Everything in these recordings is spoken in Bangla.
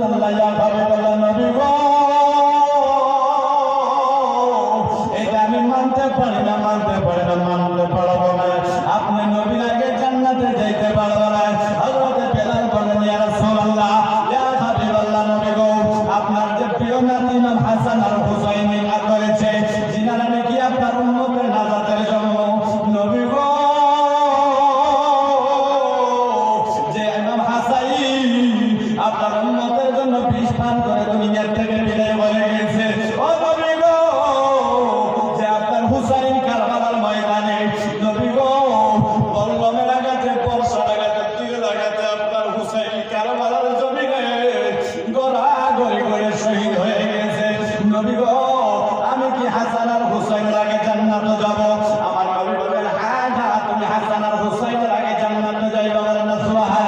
রাসূলুল্লাহ ইয়া হাবিবাল্লাহ নবী গো এটা আমি মানতে পারি না মানতে পারি না মানতে পারব না আপনি নবীর আগে জান্নাতে যাইতে পারব না হযরত বেলাল বলেন ইয়া রাসূলুল্লাহ ইয়া হাবিবাল্লাহ নবী গো আপনার যে প্রিয় নাতি নাম হাসান আর হুসাইন আপনার উম্মতের জন্য বিষ পান করে দুনিয়ার থেকে বিদায় বলে গেছে। হয়ে গেছে। আমি কি হাসান আর হুসাইনের আগে জান্নাতে যাব? আমার নবী বলেন হ্যাঁ হ্যাঁ তুমি হাসান আর হুসাইনের আগে জান্নাতে যাইবা বলেন না সুবহানাল্লাহ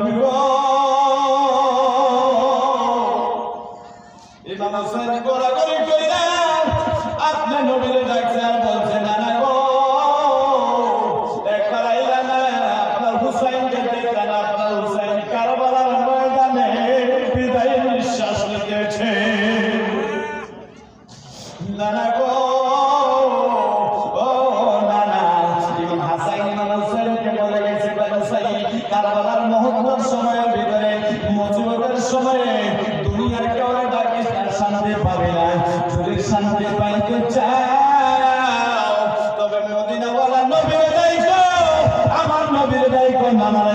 নবী গো, ইমাম হুসাইন গোড়াগড়ি কইরা আপনি নবীরে ডাকছে আর বলছে না না গো। একবার আইলা না আপনার হুসাইনকে দেখলেন আপনার হুসাইন কারবালার ময়দানে বিদায় হুসাইন কারবালার মহকুমার সময়ের ভিতরে মুজিবের সময়ে দুনিয়ার কেউ ডাকিস, তার শান্তি পাবে না। যদি শান্তি পাইতে চাও, তবে মদিনাওয়ালা নবীর দায়িত্ব আমার নবীর দায়িত্ব নানার